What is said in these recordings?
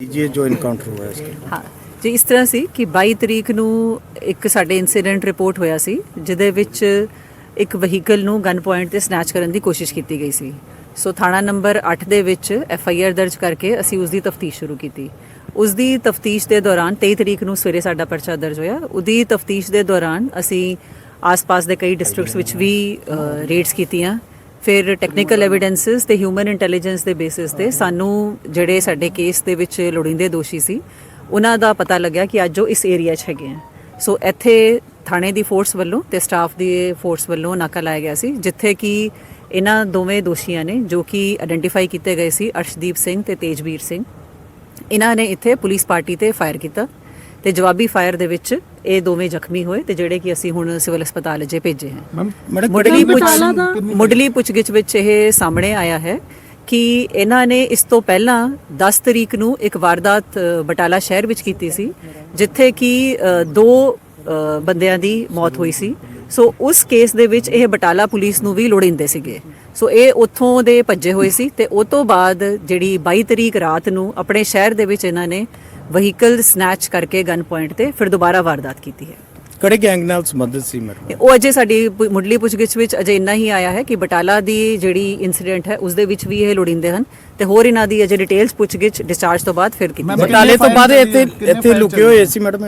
ये जो इनकाउंटर हुआ है इसके ਹਾਂ ਜੀ ਇਸ ਤਰ੍ਹਾਂ ਸੀ ਕਿ 22 ਤਰੀਕ ਨੂੰ ਇੱਕ ਸਾਡੇ ਇਨਸੀਡੈਂਟ ਰਿਪੋਰਟ ਹੋਇਆ ਸੀ ਜਿਹਦੇ ਵਿੱਚ ਇੱਕ ਵਹੀਕਲ ਨੂੰ ਗਨ ਪੁਆਇੰਟ ਤੇ ਸਨੈਚ ਕਰਨ ਦੀ ਕੋਸ਼ਿਸ਼ ਕੀਤੀ ਗਈ ਸੀ ਸੋ ਥਾਣਾ ਨੰਬਰ 8 ਦੇ ਵਿੱਚ ਐਫ ਆਈ ਆਰ ਦਰਜ ਕਰਕੇ ਅਸੀਂ ਉਸ ਦੀ ਤਫਤੀਸ਼ ਸ਼ੁਰੂ ਕੀਤੀ ਉਸ ਦੀ ਤਫਤੀਸ਼ ਦੇ ਦੌਰਾਨ 23 ਤਰੀਕ ਨੂੰ ਸਵੇਰੇ ਸਾਡਾ ਪਰਚਾ ਦਰਜ ਹੋਇਆ ਉਹਦੀ ਤਫਤੀਸ਼ ਦੇ ਦੌਰਾਨ ਅਸੀਂ ਆਸ-ਪਾਸ ਦੇ ਕਈ ਡਿਸਟ੍ਰਿਕਟਸ ਵਿੱਚ ਵੀ ਰੇਡਸ ਕੀਤੀਆਂ ਫਿਰ ਟੈਕਨੀਕਲ ਐਵੀਡੈਂਸਸ ਤੇ ਹਿਊਮਨ ਇੰਟੈਲੀਜੈਂਸ ਦੇ ਬੇਸਿਸ ਤੇ ਸਾਨੂੰ ਜਿਹੜੇ ਸਾਡੇ ਕੇਸ ਦੇ ਵਿੱਚ ਲੋੜੀਂਦੇ ਦੋਸ਼ੀ ਸੀ, ਉਹਨਾਂ ਦਾ ਪਤਾ ਲੱਗਿਆ ਕਿ ਅੱਜ ਉਹ ਇਸ ਏਰੀਆ 'ਚ ਹੈਗੇ ਆ। ਸੋ ਇੱਥੇ ਥਾਣੇ ਦੀ ਫੋਰਸ ਵੱਲੋਂ ਤੇ ਸਟਾਫ ਦੀ ਫੋਰਸ ਵੱਲੋਂ ਨਾਕਾ ਲਾਇਆ ਗਿਆ ਸੀ, ਜਿੱਥੇ ਕਿ ਇਹਨਾਂ ਦੋਵੇਂ ਦੋਸ਼ੀਆਂ ਨੇ, ਜੋ ਕਿ ਆਇਡੈਂਟੀਫਾਈ ਕੀਤੇ ਗਏ ਸੀ ਅਰਸ਼ਦੀਪ ਸਿੰਘ ਤੇ ਤੇਜਵੀਰ ਸਿੰਘ, ਇਹਨਾਂ ਨੇ ਇੱਥੇ ਪੁਲਿਸ ਪਾਰਟੀ ਤੇ ਫਾਇਰ ਕੀਤਾ। ਤੇ ਜਵਾਬੀ ਫਾਇਰ ਦੇ ਵਿੱਚ ਇਹ ਦੋਵੇਂ ਜ਼ਖਮੀ ਹੋਏ ਤੇ ਜਿਹੜੇ ਕਿ ਅਸੀਂ ਹੁਣ ਸਿਵਲ ਹਸਪਤਾਲ 'ਚ ਭੇਜੇ ਹਨ ਮੁੱਢਲੀ ਪੁੱਛ ਮੁੱਢਲੀ ਪੁੱਛਗਿੱਛ ਵਿੱਚ ਇਹ ਸਾਹਮਣੇ ਆਇਆ ਹੈ ਕਿ ਇਹਨਾਂ ਨੇ ਇਸ ਤੋਂ ਪਹਿਲਾਂ 10 ਤਰੀਕ ਨੂੰ ਇੱਕ ਵਾਰਦਾਤ ਬਟਾਲਾ ਸ਼ਹਿਰ ਵਿੱਚ ਕੀਤੀ ਸੀ ਜਿੱਥੇ ਕਿ ਦੋ ਬੰਦਿਆਂ ਦੀ ਮੌਤ ਹੋਈ ਸੀ। ਸੋ ਉਸ ਕੇਸ ਦੇ ਵਿੱਚ ਇਹ ਬਟਾਲਾ ਪੁਲਿਸ ਨੂੰ ਵੀ ਲੋੜਿੰਦੇ ਸੀਗੇ ਸੋ ਇਹ ਉੱਥੋਂ ਦੇ ਭੱਜੇ ਹੋਏ ਸੀ ਤੇ ਉਸ ਤੋਂ ਬਾਅਦ ਜਿਹੜੀ 22 ਤਰੀਕ ਰਾਤ ਨੂੰ ਆਪਣੇ ਸ਼ਹਿਰ ਦੇ ਵਿੱਚ ਇਹਨਾਂ ਨੇ ਵਹੀਕਲ ਸਨੈਚ ਕਰਕੇ ਗਨ ਪੁਆਇੰਟ ਤੇ ਫਿਰ ਦੁਬਾਰਾ ਵਾਰਦਾਤ ਕੀਤੀ ਹੈ ਕਿਹੜੇ ਗੈਂਗ ਨਾਲ ਸੰਬੰਧਿਤ ਸੀ ਮਰਡਰ ਉਹ ਅਜੇ ਸਾਡੀ ਮੁੱਢਲੀ ਪੁੱਛਗਿੱਛ ਵਿੱਚ ਅਜੇ ਇੰਨਾ ਹੀ ਆਇਆ ਹੈ ਕਿ ਬਟਾਲਾ ਦੀ ਜਿਹੜੀ ਇਨਸੀਡੈਂਟ ਹੈ ਉਸ ਦੇ ਵਿੱਚ ਵੀ ਇਹ ਲੋੜਿੰਦੇ ਹਨ ਤੇ ਹੋਰ ਇਹਨਾਂ ਦੀ ਅਜੇ ਡਿਟੇਲਸ ਪੁੱਛਗਿੱਛ ਡਿਸਚਾਰਜ ਤੋਂ ਬਾਅਦ ਫਿਰ ਕੀਤੀ ਬਟਾਲੇ ਤੋਂ ਬਾਅਦ ਇੱਥੇ ਇੱਥੇ ਲੁਕੇ ਹੋਏ ਸੀ ਮੈਡਮ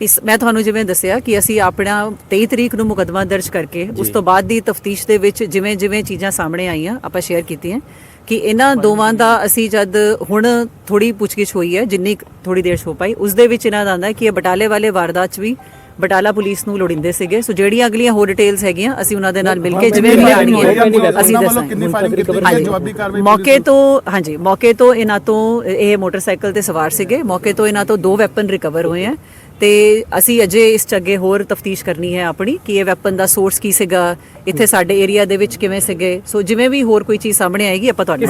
ਇਸ ਮੈਂ ਤੁਹਾਨੂੰ ਜਿਵੇਂ ਦੱਸਿਆ ਕਿ ਅਸੀਂ ਆਪਣਾ 23 ਤਰੀਕ ਨੂੰ ਮੁਕਦਮਾ ਦਰਜ ਕਰਕੇ ਉਸ ਤੋਂ ਬਾਅਦ ਦੀ ਤਫਤੀਸ਼ ਦੇ ਵਿੱਚ ਜਿਵੇਂ ਜਿਵੇਂ ਚੀਜ਼ਾਂ ਸਾਹਮਣੇ ਆਈਆਂ ਆਪਾਂ ਸ਼ੇਅਰ ਕੀਤੀਆਂ ਕਿ ਇਹਨਾਂ ਦੋਵਾਂ ਦਾ ਅਸੀਂ ਜਦ ਹੁਣ ਥੋੜੀ ਪੁੱਛਗਿੱਛ ਹੋਈ ਹੈ ਜਿੰਨੀ ਥੋੜੀ ਦੇਰ ਹੋ ਪਾਈ ਉਸ ਦੇ ਵਿੱਚ ਇਹਨਾਂ ਦਾ ਆਂਦਾ ਕਿ ਇਹ ਬਟਾਲੇ ਵਾਲੇ ਵਾਰਦਾਤ 'ਚ ਵੀ ਬਟਾਲਾ ਪੁਲਿਸ ਨੂੰ ਲੋੜਿੰਦੇ ਸੀਗੇ। ਸੋ ਜਿਹੜੀਆਂ ਅਗਲੀਆਂ ਹੋਰ ਡਿਟੇਲਸ ਹੈਗੀਆਂ ਅਸੀਂ ਉਹਨਾਂ ਦੇ ਨਾਲ ਮਿਲ ਕੇ ਜਿਵੇਂ ਵੀ ਆਣਗੀਆਂ ਅਸੀਂ ਕਿੰਨੀ ਫਾਇਰਿੰਗ ਕੀਤੀ ਗਈ ਹੈ? ਦੱਸਾਂਗੇ ਜਵਾਬੀ ਕਾਰਵਾਈ ਮੌਕੇ ਤੋਂ ਹਾਂਜੀ ਮੌਕੇ ਤੋਂ ਇਹਨਾਂ ਤੋਂ ਇਹ ਮੋਟਰਸਾਈਕਲ ਤੇ ਸਵਾਰ ਸੀਗੇ। ਮੌਕੇ ਤੋਂ ਇਹਨਾਂ ਤੋਂ ਦੋ ਵੈਪਨ ਰਿਕਵਰ ਹੋਏ ਆ ਤੇ ਅਸੀਂ ਅਜੇ ਇਸ 'ਚ ਅੱਗੇ ਹੋਰ ਤਫਤੀਸ਼ ਕਰਨੀ ਹੈ ਆਪਣੀ ਕਿ ਇਹ ਵੈਪਨ ਦਾ ਸੋਰਸ ਕੀ ਸੀਗਾ ਇੱਥੇ ਸਾਡੇ ਏਰੀਆ ਦੇ ਵਿੱਚ ਕਿਵੇਂ ਸੀਗੇ। ਸੋ ਜਿਵੇਂ ਵੀ ਹੋਰ ਕੋਈ ਚੀਜ਼ ਸਾਹਮਣੇ ਆਏਗੀ ਆਪਾਂ ਤੁਹਾਨੂੰ